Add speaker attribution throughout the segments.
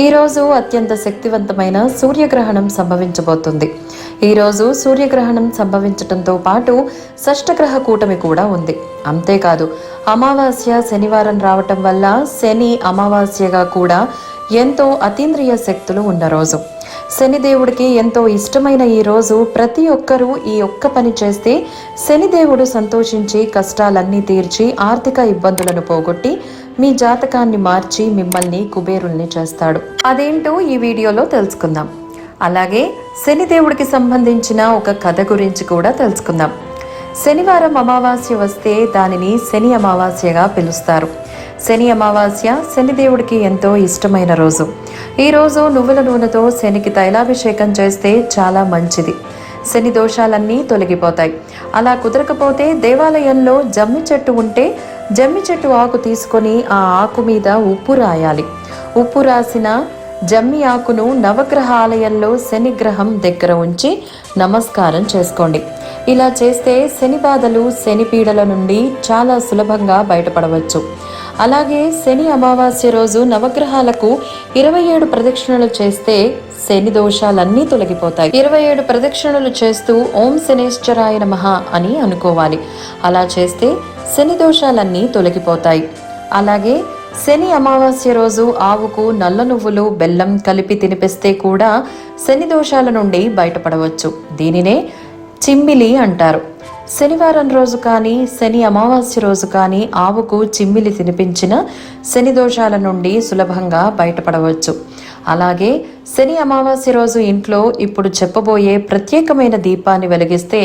Speaker 1: ఈ రోజు అత్యంత శక్తివంతమైన సూర్యగ్రహణం సంభవించబోతుంది. ఈ రోజు సూర్యగ్రహణం సంభవించటంతో పాటు షష్టగ్రహ కూటమి కూడా ఉంది. అంతేకాదు అమావాస్య శనివారం రావటం వల్ల శని అమావాస్యగా కూడా ఎంతో అతీంద్రియ శక్తులు ఉన్న రోజు. శనిదేవుడికి ఎంతో ఇష్టమైన ఈ రోజు ప్రతి ఒక్కరూ ఈ ఒక్క పని చేస్తే శనిదేవుడు సంతోషించి కష్టాలన్నీ తీర్చి ఆర్థిక ఇబ్బందులను పోగొట్టి మీ జాతకాన్ని మార్చి మిమ్మల్ని కుబేరుల్ని చేస్తాడు. అదేంటో ఈ వీడియోలో తెలుసుకుందాం. అలాగే శనిదేవుడికి సంబంధించిన ఒక కథ గురించి కూడా తెలుసుకుందాం. శనివారం అమావాస్య వస్తే దానిని శని అమావాస్యగా పిలుస్తారు. శని అమావాస్య శనిదేవుడికి ఎంతో ఇష్టమైన రోజు. ఈ రోజు నువ్వుల నూనెతో శనికి తైలాభిషేకం చేస్తే చాలా మంచిది. శని దోషాలన్నీ తొలగిపోతాయి. అలా కుదరకపోతే దేవాలయంలో జమ్మి చెట్టు ఉంటే జమ్మి చెట్టు ఆకు తీసుకొని ఆ ఆకు మీద ఉప్పు రాయాలి. ఉప్పు రాసిన జమ్మి ఆకును నవగ్రహ ఆలయంలో శనిగ్రహం దగ్గర ఉంచి నమస్కారం చేసుకోండి. ఇలా చేస్తే శని బాధలు శని పీడల నుండి చాలా సులభంగా బయటపడవచ్చు. అలాగే శని అమావాస్య రోజు నవగ్రహాలకు ఇరవై ఏడు ప్రదక్షిణలు చేస్తే శని దోషాలన్నీ తొలగిపోతాయి. ఇరవై ఏడు ప్రదక్షిణలు చేస్తూ ఓం శనేశ్వరాయ నమః అని అనుకోవాలి. అలా చేస్తే శని దోషాలన్నీ తొలగిపోతాయి. అలాగే శని అమావాస్య రోజు ఆవుకు నల్ల నువ్వులు బెల్లం కలిపి తినిపిస్తే కూడా శని దోషాల నుండి బయటపడవచ్చు. దీనినే చిమ్మిలి అంటారు. శనివారం రోజు కానీ శని అమావాస్య రోజు కానీ ఆవుకు చిమ్మిలి తినిపించిన శని దోషాల నుండి సులభంగా బయటపడవచ్చు. అలాగే శని అమావాస్య రోజు ఇంట్లో ఇప్పుడు చెప్పబోయే ప్రత్యేకమైన దీపాన్ని వెలిగిస్తే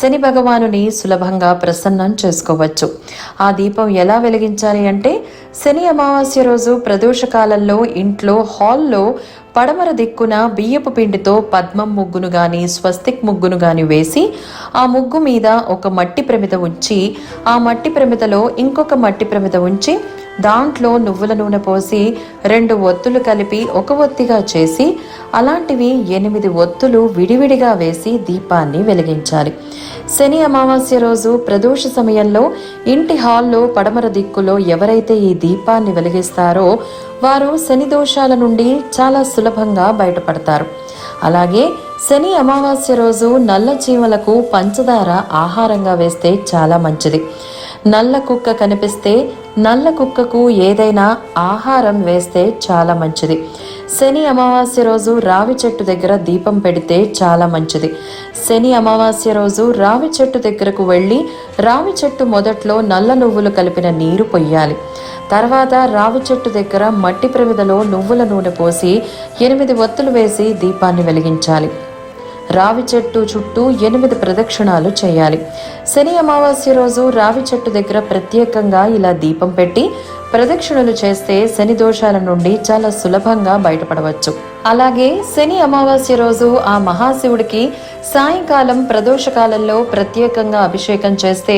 Speaker 1: శని భగవానుని సులభంగా ప్రసన్నం చేసుకోవచ్చు. ఆ దీపం ఎలా వెలిగించాలి అంటే శని అమావాస్య రోజు ప్రదోషకాలంలో ఇంట్లో హాల్లో పడమర దిక్కున బియ్యపు పిండితో పద్మం ముగ్గును గాని స్వస్తిక్ ముగ్గును గాని వేసి ఆ ముగ్గు మీద ఒక మట్టి ప్రమిద ఉంచి ఆ మట్టి ప్రమిదలో ఇంకొక మట్టి ప్రమిద ఉంచి దాంట్లో నువ్వుల నూనె పోసి రెండు ఒత్తులు కలిపి ఒక ఒత్తిగా చేసి అలాంటివి ఎనిమిది ఒత్తులు విడివిడిగా వేసి దీపాన్ని వెలిగించాలి. శని అమావాస్య రోజు ప్రదోష సమయంలో ఇంటి హాల్లో పడమర దిక్కులో ఎవరైతే ఈ దీపాన్ని వెలిగిస్తారో వారు శని దోషాల నుండి చాలా సులభంగా బయటపడతారు. అలాగే శని అమావాస్య రోజు నల్ల చీమలకు పంచదార ఆహారంగా వేస్తే చాలా మంచిది. నల్ల కుక్క కనిపిస్తే నల్ల కుక్కకు ఏదైనా ఆహారం వేస్తే చాలా మంచిది. శని అమావాస్య రోజు రావి చెట్టు దగ్గర దీపం పెడితే చాలా మంచిది. శని అమావాస్య రోజు రావి చెట్టు దగ్గరకు వెళ్ళి రావి చెట్టు మొదట్లో నల్ల నువ్వులు కలిపిన నీరు పొయ్యాలి. తర్వాత రావి చెట్టు దగ్గర మట్టి ప్రమిదలో నువ్వుల నూనె పోసి ఎనిమిది ఒత్తులు వేసి దీపాన్ని వెలిగించాలి. రావి చెట్టు చుట్టూ ఎనిమిది ప్రదక్షిణాలు చేయాలి. శని అమావాస్య రోజు రావి చెట్టు దగ్గర ప్రత్యేకంగా ఇలా దీపం పెట్టి ప్రదక్షిణలు చేస్తే శని దోషాల నుండి చాలా సులభంగా బయటపడవచ్చు. అలాగే శని అమావాస్య రోజు ఆ మహాశివుడికి సాయంకాలం ప్రదోషకాలంలో ప్రత్యేకంగా అభిషేకం చేస్తే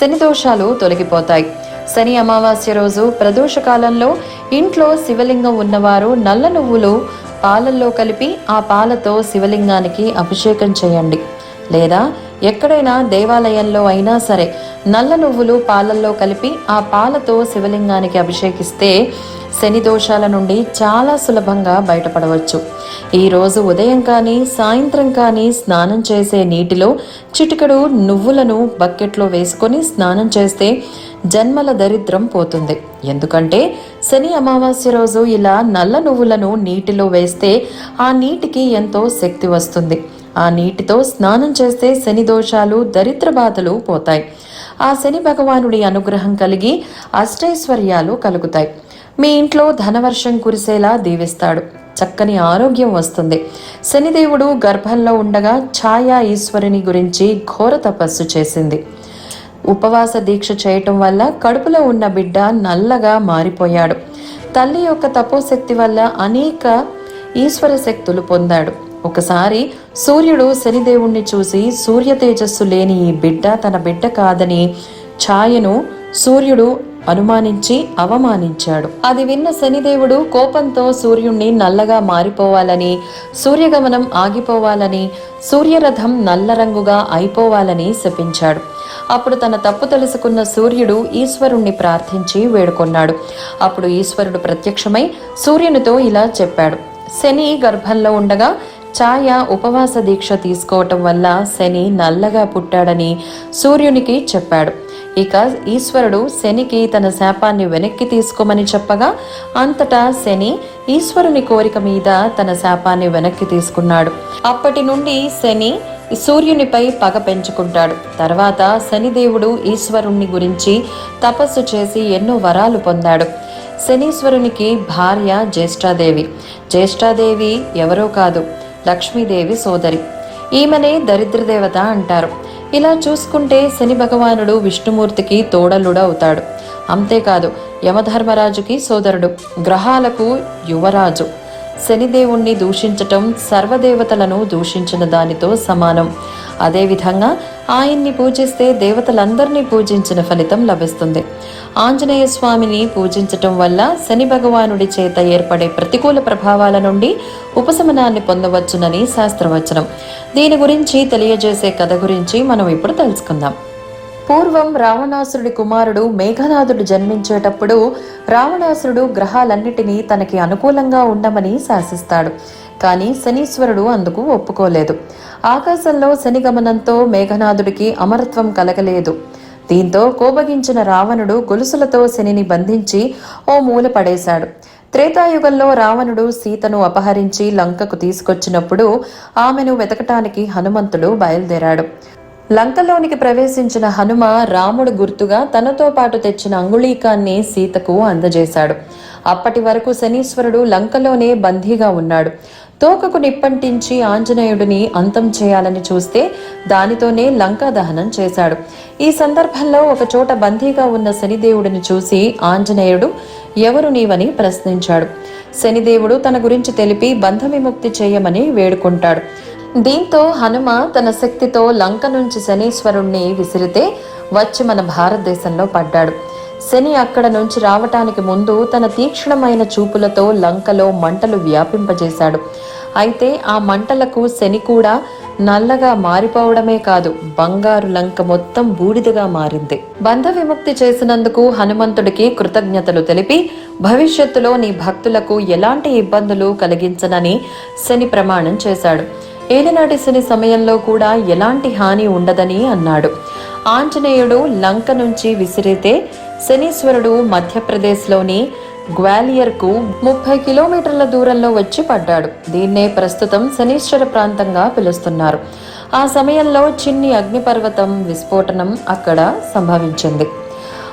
Speaker 1: శని దోషాలు తొలగిపోతాయి. శని అమావాస్య రోజు ప్రదోషకాలంలో ఇంట్లో శివలింగం ఉన్నవారు నల్ల నువ్వులు పాలల్లో కలిపి ఆ పాలతో శివలింగానికి అభిషేకం చేయండి. లేదా ఎక్కడైనా దేవాలయంలో అయినా సరే నల్ల నువ్వులు పాలల్లో కలిపి ఆ పాలతో శివలింగానికి అభిషేకిస్తే శని దోషాల నుండి చాలా సులభంగా బయటపడవచ్చు. ఈరోజు ఉదయం కానీ సాయంత్రం కానీ స్నానం చేసే నీటిలో చిటికడు నువ్వులను బకెట్లో వేసుకొని స్నానం చేస్తే జన్మల దరిద్రం పోతుంది. ఎందుకంటే శని అమావాస్య రోజు ఇలా నల్ల నువ్వులను నీటిలో వేస్తే ఆ నీటికి ఎంతో శక్తి వస్తుంది. ఆ నీటితో స్నానం చేస్తే శని దోషాలు దరిద్ర బాధలు పోతాయి. ఆ శని భగవానుడి అనుగ్రహం కలిగి అష్టైశ్వర్యాలు కలుగుతాయి. మీ ఇంట్లో ధనవర్షం కురిసేలా దీవిస్తాడు. చక్కని ఆరోగ్యం వస్తుంది. శనిదేవుడు గర్భంలో ఉండగా ఛాయా ఈశ్వరుని గురించి ఘోర తపస్సు చేసింది. ఉపవాస దీక్ష చేయటం వల్ల కడుపులో ఉన్న బిడ్డ నల్లగా మారిపోయాడు. తల్లి యొక్క తపోశక్తి వల్ల అనేక ఈశ్వర శక్తులు పొందాడు. ఒకసారి సూర్యుడు శనిదేవుణ్ణి చూసి సూర్య తేజస్సు లేని ఈ బిడ్డ తన బిడ్డ కాదని ఛాయను సూర్యుడు అనుమానించి అవమానించాడు. అది విన్న శనిదేవుడు కోపంతో సూర్యుణ్ణి నల్లగా మారిపోవాలని సూర్యగమనం ఆగిపోవాలని సూర్యరథం నల్ల రంగుగా అయిపోవాలని శపించాడు. అప్పుడు తన తప్పు తెలుసుకున్న సూర్యుడు ఈశ్వరుణ్ణి ప్రార్థించి వేడుకొన్నాడు. అప్పుడు ఈశ్వరుడు ప్రత్యక్షమై సూర్యునితో ఇలా చెప్పాడు. శని గర్భంలో ఉండగా ఛాయ ఉపవాస దీక్ష తీసుకోవటం వల్ల శని నల్లగా పుట్టాడని సూర్యునికి చెప్పాడు. ఇక ఈశ్వరుడు శనికి తన శాపాన్ని వెనక్కి తీసుకోమని చెప్పగా అంతటా శని ఈశ్వరుని కోరిక మీద తన శాపాన్ని వెనక్కి తీసుకున్నాడు. అప్పటి నుండి శని సూర్యునిపై పగ పెంచుకుంటాడు. తర్వాత శనిదేవుడు ఈశ్వరుణ్ణి గురించి తపస్సు చేసి ఎన్నో వరాలు పొందాడు. శనీశ్వరునికి భార్య జ్యేష్ఠాదేవి. జ్యేష్ఠాదేవి ఎవరో కాదు. లక్ష్మీదేవి సోదరి. ఈమెనే దరిద్రదేవత అంటారు. ఇలా చూసుకుంటే శని భగవానుడు విష్ణుమూర్తికి తోడలుడవుతాడు. అంతేకాదు యమధర్మరాజుకి సోదరుడు గ్రహాలకు యువరాజు. శనిదేవుణ్ణి దూషించటం సర్వదేవతలను దూషించిన దానితో సమానం. అదేవిధంగా ఆయన్ని పూజిస్తే దేవతలందరినీ పూజించిన ఫలితం లభిస్తుంది. ఆంజనేయ స్వామిని పూజించటం వల్ల శని భగవానుడి చేత ఏర్పడే ప్రతికూల ప్రభావాల నుండి ఉపశమనాన్ని పొందవచ్చునని శాస్త్రవచనం. దీని గురించి తెలియజేసే కథ గురించి మనం ఇప్పుడు తెలుసుకుందాం. పూర్వం రావణాసురుడి కుమారుడు మేఘనాథుడు జన్మించేటప్పుడు రావణాసురుడు గ్రహాలన్నిటినీ తనకి అనుకూలంగా ఉండమని శాసిస్తాడు. కానీ శనీశ్వరుడు అందుకు ఒప్పుకోలేదు. ఆకాశంలో శని గమనంతో మేఘనాథుడికి అమరత్వం కలగలేదు. దీంతో కోపగించిన రావణుడు గొలుసులతో శనిని బంధించి ఓ మూల పడేశాడు. త్రేతాయుగంలో రావణుడు సీతను అపహరించి లంకకు తీసుకొచ్చినప్పుడు ఆమెను వెతకటానికి హనుమంతుడు బయలుదేరాడు. లంకలోనికి ప్రవేశించిన హనుమ రాముడు గుర్తుగా తనతో పాటు తెచ్చిన అంగుళీకాన్ని సీతకు అందజేశాడు. అప్పటి వరకు శనీశ్వరుడు లంకలోనే బందీగా ఉన్నాడు. తోకకు నిప్పంటించి ఆంజనేయుడిని అంతం చేయాలని చూస్తే దానితోనే లంకా దహనం చేశాడు. ఈ సందర్భంలో ఒక చోట బందీగా ఉన్న శనిదేవుడిని చూసి ఆంజనేయుడు ఎవరు నీవని? ప్రశ్నించాడు. శనిదేవుడు తన గురించి తెలిపి బంధ విముక్తి చేయమని వేడుకుంటాడు. దీంతో హనుమ తన శక్తితో లంక నుంచి శనీశ్వరుణ్ణి విసిరితే వచ్చి మన భారతదేశంలో పడ్డాడు. శని అక్కడ నుంచి రావటానికి ముందు తన తీక్షణమైన చూపులతో లంకలో మంటలు వ్యాపింపజేశాడు. అయితే ఆ మంటలకు శని కూడా నల్లగా మారిపోవడమే కాదు బంగారు లంక మొత్తం బూడిదగా మారింది. బంధ విముక్తి చేసినందుకు హనుమంతుడికి కృతజ్ఞతలు తెలిపి భవిష్యత్తులో నీ భక్తులకు ఎలాంటి ఇబ్బందులు కలిగించనని శని ప్రమాణం చేశాడు. ఏలినాటి శని సమయంలో కూడా ఎలాంటి హాని ఉండదని అన్నాడు. ఆంజనేయుడు లంక నుంచి విసిరితే శనీశ్వరుడు మధ్యప్రదేశ్లోని గ్వాలియర్కు ముప్పై కిలోమీటర్ల దూరంలో వచ్చి పడ్డాడు. దీన్నే ప్రస్తుతం శనీశ్వర ప్రాంతంగా పిలుస్తున్నారు. ఆ సమయంలో చిన్ని అగ్నిపర్వతం విస్ఫోటనం అక్కడ సంభవించింది.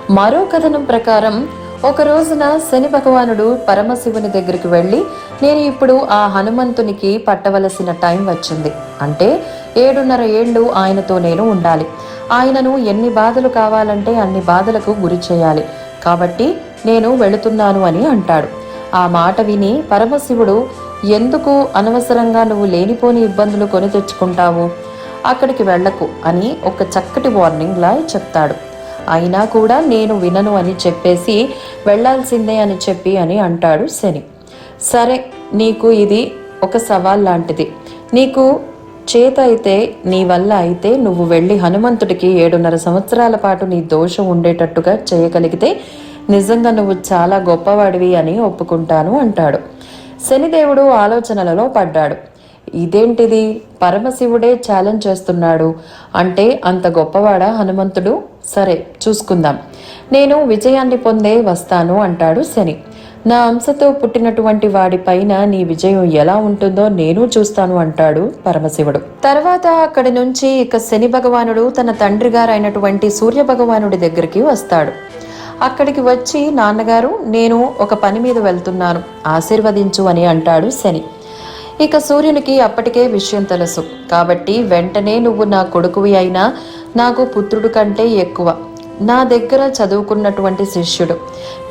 Speaker 1: మరో కథనం ప్రకారం ఒక రోజున శని భగవానుడు పరమశివుని దగ్గరికి వెళ్ళి నేను ఇప్పుడు ఆ హనుమంతునికి పట్టవలసిన టైం వచ్చింది. అంటే ఏడున్నర ఏళ్ళు ఆయనతో నేను ఉండాలి. ఆయనను ఎన్ని బాధలు కావాలంటే అన్ని బాధలకు గురి చేయాలి. కాబట్టి నేను వెళుతున్నాను అని అంటాడు. ఆ మాట విని పరమశివుడు ఎందుకు అనవసరంగా నువ్వు లేనిపోని ఇబ్బందులు కొని తెచ్చుకుంటావు? అక్కడికి వెళ్ళకు అని ఒక చక్కటి వార్నింగ్ లా చెప్తాడు. అయినా కూడా నేను వినను అని చెప్పేసి వెళ్ళాల్సిందే అని చెప్పి అని అంటాడు శని. సరే నీకు ఇది ఒక సవాల్ లాంటిది. నీకు చేత అయితే నీ వల్ల అయితే నువ్వు వెళ్ళి హనుమంతుడికి ఏడున్నర సంవత్సరాల పాటు నీ దోషం ఉండేటట్టుగా చేయగలిగితే నిజంగా నువ్వు చాలా గొప్పవాడివి అని ఒప్పుకుంటాను అంటాడు. శనిదేవుడు ఆలోచనలలో పడ్డాడు. ఇదేంటిది? పరమశివుడే ఛాలెంజ్ చేస్తున్నాడు. అంటే అంత గొప్పవాడా హనుమంతుడు? సరే చూసుకుందాం. నేను విజయాన్ని పొందే వస్తాను అంటాడు శని. నా అంశతో పుట్టినటువంటి వాడిపైన నీ విజయం ఎలా ఉంటుందో నేను చూస్తాను అంటాడు పరమశివుడు. తర్వాత అక్కడి నుంచి ఇక శని భగవానుడు తన తండ్రి గారైనటువంటి సూర్య భగవానుడి దగ్గరికి వస్తాడు. అక్కడికి వచ్చి నాన్నగారు నేను ఒక పని మీద వెళ్తున్నాను. ఆశీర్వదించు అని అంటాడు శని. ఇక సూర్యునికి అప్పటికే విషయం తెలుసు. కాబట్టి వెంటనే నువ్వు నా కొడుకువి అయినా నాకు పుత్రుడు కంటే ఎక్కువ. నా దగ్గర చదువుకున్నటువంటి శిష్యుడు.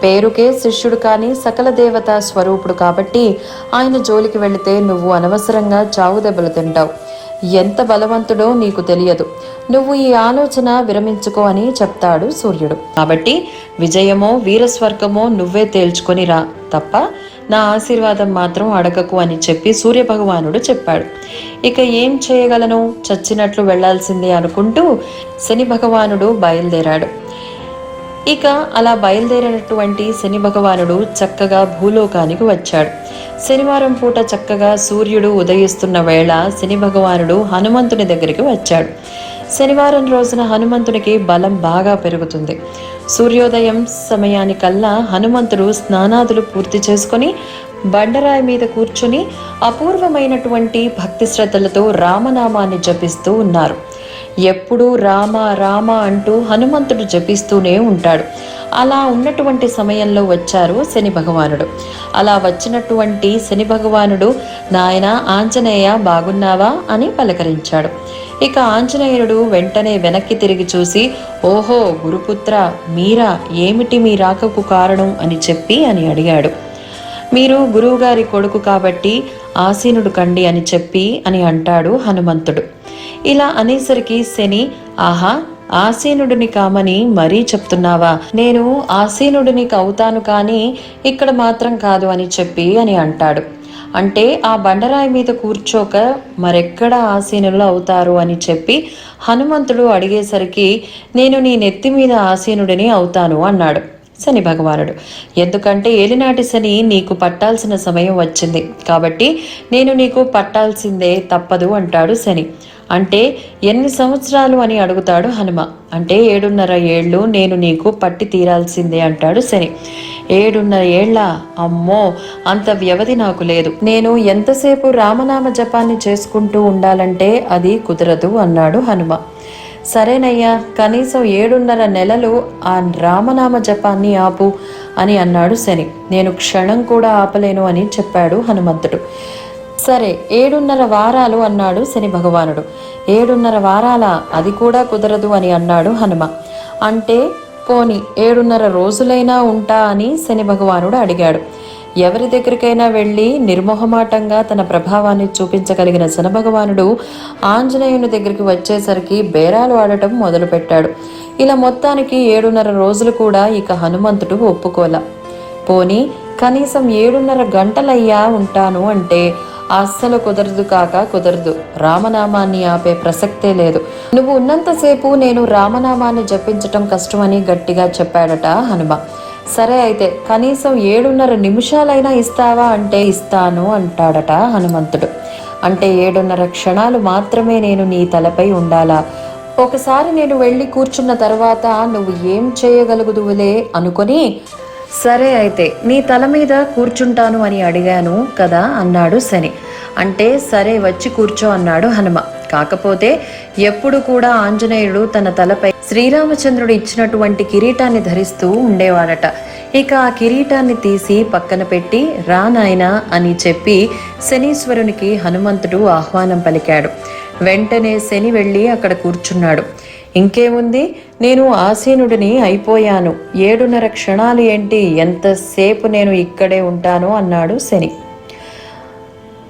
Speaker 1: పేరుకే శిష్యుడు కానీ సకల దేవతా స్వరూపుడు కాబట్టి ఆయన జోలికి వెళితే నువ్వు అనవసరంగా చావు దెబ్బలు తింటావు. ఎంత బలవంతుడో నీకు తెలియదు. నువ్వు ఈ ఆలోచన విరమించుకో అని చెప్తాడు సూర్యుడు. కాబట్టి విజయమో వీరస్వర్గమో నువ్వే తేల్చుకొని రా తప్ప నా ఆశీర్వాదం మాత్రం అడగకు అని చెప్పి సూర్యభగవానుడు చెప్పాడు. ఇక ఏం చేయగలను? చచ్చినట్లు వెళ్ళాల్సిందే అనుకుంటూ శని భగవానుడు బయలుదేరాడు. ఇక అలా బయలుదేరినటువంటి శని భగవానుడు చక్కగా భూలోకానికి వచ్చాడు. శనివారం పూట చక్కగా సూర్యుడు ఉదయిస్తున్న వేళ శని భగవానుడు హనుమంతుని దగ్గరికి వచ్చాడు. శనివారం రోజున హనుమంతునికి బలం బాగా పెరుగుతుంది. సూర్యోదయం సమయానికల్లా హనుమంతుడు స్నానాదులు పూర్తి చేసుకొని బండరాయి మీద కూర్చుని అపూర్వమైనటువంటి భక్తి శ్రద్ధలతో రామనామాన్ని జపిస్తూ ఉన్నారు. ఎప్పుడూ రామ రామ అంటూ హనుమంతుడు జపిస్తూనే ఉంటాడు. అలా ఉన్నటువంటి సమయంలో వచ్చారు శని భగవానుడు. అలా వచ్చినటువంటి శని భగవానుడు నాయన ఆంజనేయ బాగున్నావా? అని పలకరించాడు. ఇక ఆంజనేయుడు వెంటనే వెనక్కి తిరిగి చూసి ఓహో గురుపుత్ర మీరా? ఏమిటి మీ రాకకు కారణం? అని చెప్పి అని అడిగాడు. మీరు గురువుగారి కొడుకు కాబట్టి ఆసీనుడు కండి అని చెప్పి అని అంటాడు హనుమంతుడు. ఇలా అనేసరికి శని ఆహా ఆసీనుడిని కామని మరీ చెప్తున్నావా? నేను ఆసీనుడిని అవుతాను కానీ ఇక్కడ మాత్రం కాదు అని చెప్పి అని అంటాడు. అంటే ఆ బండరాయి మీద కూర్చోక మరెక్కడ ఆసీనులు అవుతారు అని చెప్పి హనుమంతుడు అడిగేసరికి నేను నీ నెత్తి మీద ఆసీనుడిని అవుతాను అన్నాడు శని భగవానుడు. ఎందుకంటే ఏలినాటి శని నీకు పట్టాల్సిన సమయం వచ్చింది. కాబట్టి నేను నీకు పట్టాల్సిందే తప్పదు అంటాడు శని. అంటే ఎన్ని సంవత్సరాలు అని అడుగుతాడు హనుమ. అంటే ఏడున్నర ఏళ్ళు నేను నీకు పట్టి తీరాల్సిందే అంటాడు శని. ఏడున్నర ఏళ్ళ? అమ్మో అంత వ్యవధి నాకు లేదు. నేను ఎంతసేపు రామనామ జపాన్ని చేసుకుంటూ ఉండాలంటే అది కుదరదు అన్నాడు హనుమ. సరేనయ్యా కనీసం ఏడున్నర నెలలు ఆ రామనామ జపాన్ని ఆపు అని అన్నాడు శని. నేను క్షణం కూడా ఆపలేను అని చెప్పాడు హనుమంతుడు. సరే ఏడున్నర వారాలు అన్నాడు శని భగవానుడు. ఏడున్నర వారాల? అది కూడా కుదరదు అని అన్నాడు హనుమ. అంటే పోని ఏడున్నర రోజులైనా ఉంటా అని శని భగవానుడు అడిగాడు. ఎవరి దగ్గరికైనా వెళ్ళి నిర్మోహమాటంగా తన ప్రభావాన్ని చూపించగలిగిన శనభగవానుడు ఆంజనేయుని దగ్గరికి వచ్చేసరికి బేరాలు ఆడటం మొదలుపెట్టాడు. ఇలా మొత్తానికి ఏడున్నర రోజులు కూడా ఇక హనుమంతుడు ఒప్పుకోల. పోని కనీసం ఏడున్నర గంటలయ్యా ఉంటాను అంటే అస్సలు కుదరదు కాక కుదరదు. రామనామాన్ని ఆపే ప్రసక్తే లేదు. నువ్వు ఉన్నంతసేపు నేను రామనామాన్ని జపించటం కష్టమని గట్టిగా చెప్పాడట హనుమ. సరే అయితే కనీసం ఏడున్నర నిమిషాలైనా ఇస్తావా అంటే ఇస్తాను అంటాడట హనుమంతుడు. అంటే ఏడున్నర క్షణాలు మాత్రమే నేను నీ తలపై ఉండాలా? ఒకసారి నేను వెళ్ళి కూర్చున్న తర్వాత నువ్వు ఏం చేయగలుగుదువులే అనుకొని సరే అయితే నీ తల మీద కూర్చుంటాను అని అడిగాను కదా అన్నాడు శని. అంటే సరే వచ్చి కూర్చో అన్నాడు హనుమ. కాకపోతే ఎప్పుడు కూడా ఆంజనేయుడు తన తలపై శ్రీరామచంద్రుడు ఇచ్చినటువంటి కిరీటాన్ని ధరిస్తూ ఉండేవాడట. ఇక ఆ కిరీటాన్ని తీసి పక్కన పెట్టి రా నాయనా అని చెప్పి శనీశ్వరునికి హనుమంతుడు ఆహ్వానం పలికాడు. వెంటనే శని వెళ్ళి అక్కడ కూర్చున్నాడు. ఇంకేముంది? నేను ఆసీనుడిని అయిపోయాను. ఏడున్నర క్షణాలు ఏంటి? ఎంతసేపు నేను ఇక్కడే ఉంటాను అన్నాడు శని.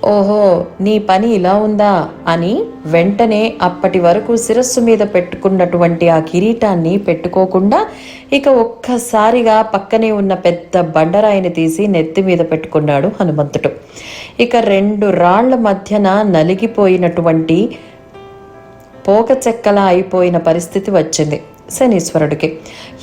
Speaker 1: ఓహో నీ పని ఇలా ఉందా? అని వెంటనే అప్పటి వరకు శిరస్సు మీద పెట్టుకున్నటువంటి ఆ కిరీటాన్ని పెట్టుకోకుండా ఇక ఒక్కసారిగా పక్కనే ఉన్న పెద్ద బండరాయిని తీసి నెత్తి మీద పెట్టుకున్నాడు హనుమంతుడు. ఇక రెండు రాళ్ళ మధ్యన నలిగిపోయినటువంటి పోక చెక్కలా అయిపోయిన పరిస్థితి వచ్చింది శనీశ్వరుడికి.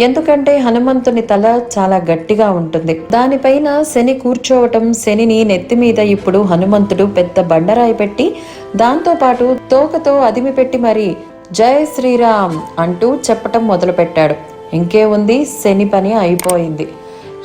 Speaker 1: ఎందుకంటే హనుమంతుని తల చాలా గట్టిగా ఉంటుంది. దానిపైన శని కూర్చోవటం శనిని నెత్తి మీద ఇప్పుడు హనుమంతుడు పెద్ద బండరాయి పెట్టి దాంతోపాటు తోకతో అదిమి పెట్టి మరి జై శ్రీరామ్ అంటూ చెప్పటం మొదలుపెట్టాడు. ఇంకే ఉంది శని పని అయిపోయింది.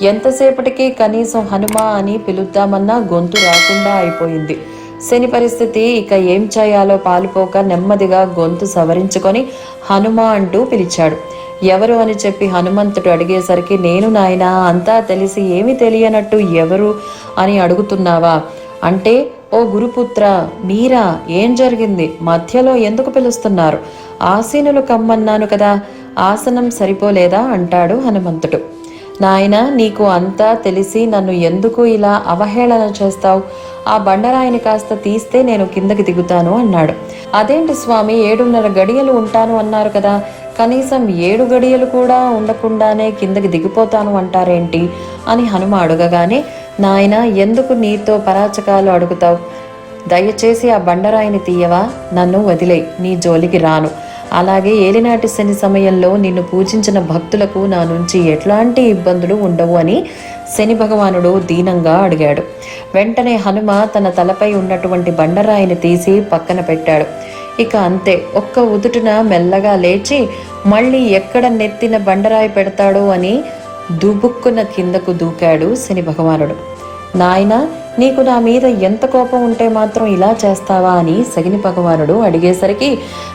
Speaker 1: ఎంతసేపటికి కనీసం హనుమ అని పిలుద్దామన్నా గొంతు రాకుండా అయిపోయింది. శని పరిస్థితి ఇక ఏం చేయాలో పాలుపోక నెమ్మదిగా గొంతు సవరించుకొని హనుమ అంటూ పిలిచాడు. ఎవరు అని చెప్పి హనుమంతుడు అడిగేసరికి నేను నాయనా అంతా తెలిసి ఏమి తెలియనట్టు ఎవరు అని అడుగుతున్నావా? అంటే ఓ గురుపుత్ర మీరా ఏం జరిగింది? మధ్యలో ఎందుకు పిలుస్తున్నారు? ఆసీనులు కమ్మన్నాను కదా ఆసనం సరిపోలేదా? అంటాడు హనుమంతుడు. నాయన నీకు అంతా తెలిసి నన్ను ఎందుకు ఇలా అవహేళన చేస్తావు? ఆ బండరాయిని కాస్త తీస్తే నేను కిందకి దిగుతాను అన్నాడు. అదేంటి స్వామి ఏడున్నర గడియలు ఉంటాను అన్నారు కదా. కనీసం ఏడు గడియలు కూడా ఉండకుండానే కిందకి దిగిపోతాను అంటారేంటి? అని హనుమ అడగగానే నాయన ఎందుకు నీతో పరాచకాలు అడుగుతావు? దయచేసి ఆ బండరాయిని తీయవా? నన్ను వదిలే నీ జోలికి రాను. అలాగే ఏలినాటి శని సమయంలో నిన్ను పూజించిన భక్తులకు నా నుంచి ఎట్లాంటి ఇబ్బందులు ఉండవు అని శని భగవానుడు దీనంగా అడిగాడు. వెంటనే హనుమ తన తలపై ఉన్నటువంటి బండరాయిని తీసి పక్కన పెట్టాడు. ఇక అంతే ఒక్క ఉదుటున మెల్లగా లేచి మళ్ళీ ఎక్కడ నెత్తిన బండరాయి పెడతాడో అని దుబుక్కున కిందకు దూకాడు శని భగవానుడు. నాయనా నీకు నా మీద ఎంత కోపం ఉంటే మాత్రం ఇలా చేస్తావా అని సగిని భగవానుడు అడిగేసరికి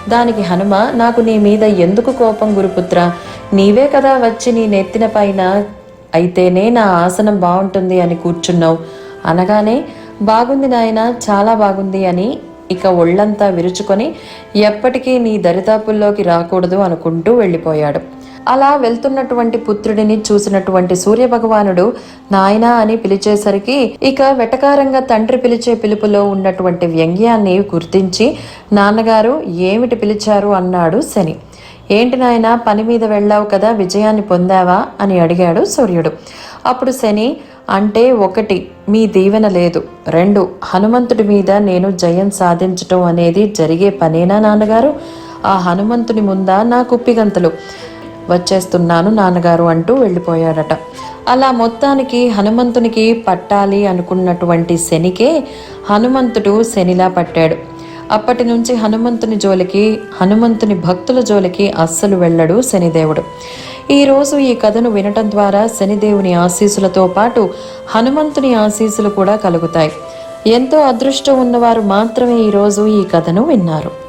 Speaker 1: దానికి హనుమ నాకు నీ మీద ఎందుకు కోపం గురుపుత్ర? నీవే కదా వచ్చి నీ నెత్తిన పైన అయితేనే నా ఆసనం బాగుంటుంది అని కూర్చున్నావు. అనగానే బాగుంది నాయన చాలా బాగుంది అని ఇక ఒళ్ళంతా విరుచుకొని ఎప్పటికీ నీ దరిదాపుల్లోకి రాకూడదు అనుకుంటూ వెళ్ళిపోయాడు. అలా వెళ్తున్నటువంటి పుత్రుడిని చూసినటువంటి సూర్య భగవానుడు నాయనా అని పిలిచేసరికి ఇక వెటకారంగా తండ్రి పిలిచే పిలుపులో ఉన్నటువంటి వ్యంగ్యాన్ని గుర్తించి నాన్నగారు ఏమిటి పిలిచారు? అన్నాడు శని. ఏంటి నాయన పని మీద వెళ్ళావు కదా విజయాన్ని పొందావా? అని అడిగాడు సూర్యుడు. అప్పుడు శని అంటే ఒకటి మీ దీవెన లేదు. రెండు హనుమంతుడి మీద నేను జయం సాధించటం అనేది జరిగే పనేనా నాన్నగారు? ఆ హనుమంతుని ముందా నా కుప్పిగంతులు. వచ్చేస్తున్నాను నాన్నగారు అంటూ వెళ్ళిపోయాడట అలా మొత్తానికి హనుమంతునికి పట్టాలి అనుకున్నటువంటి శనికే హనుమంతుడు శనిలా పట్టాడు. అప్పటి నుంచి హనుమంతుని జోలికి హనుమంతుని భక్తుల జోలికి అస్సలు వెళ్ళడు శనిదేవుడు. ఈరోజు ఈ కథను వినటం ద్వారా శనిదేవుని ఆశీస్సులతో పాటు హనుమంతుని ఆశీస్సులు కూడా కలుగుతాయి. ఎంతో అదృష్టం ఉన్నవారు మాత్రమే ఈరోజు ఈ కథను విన్నారు.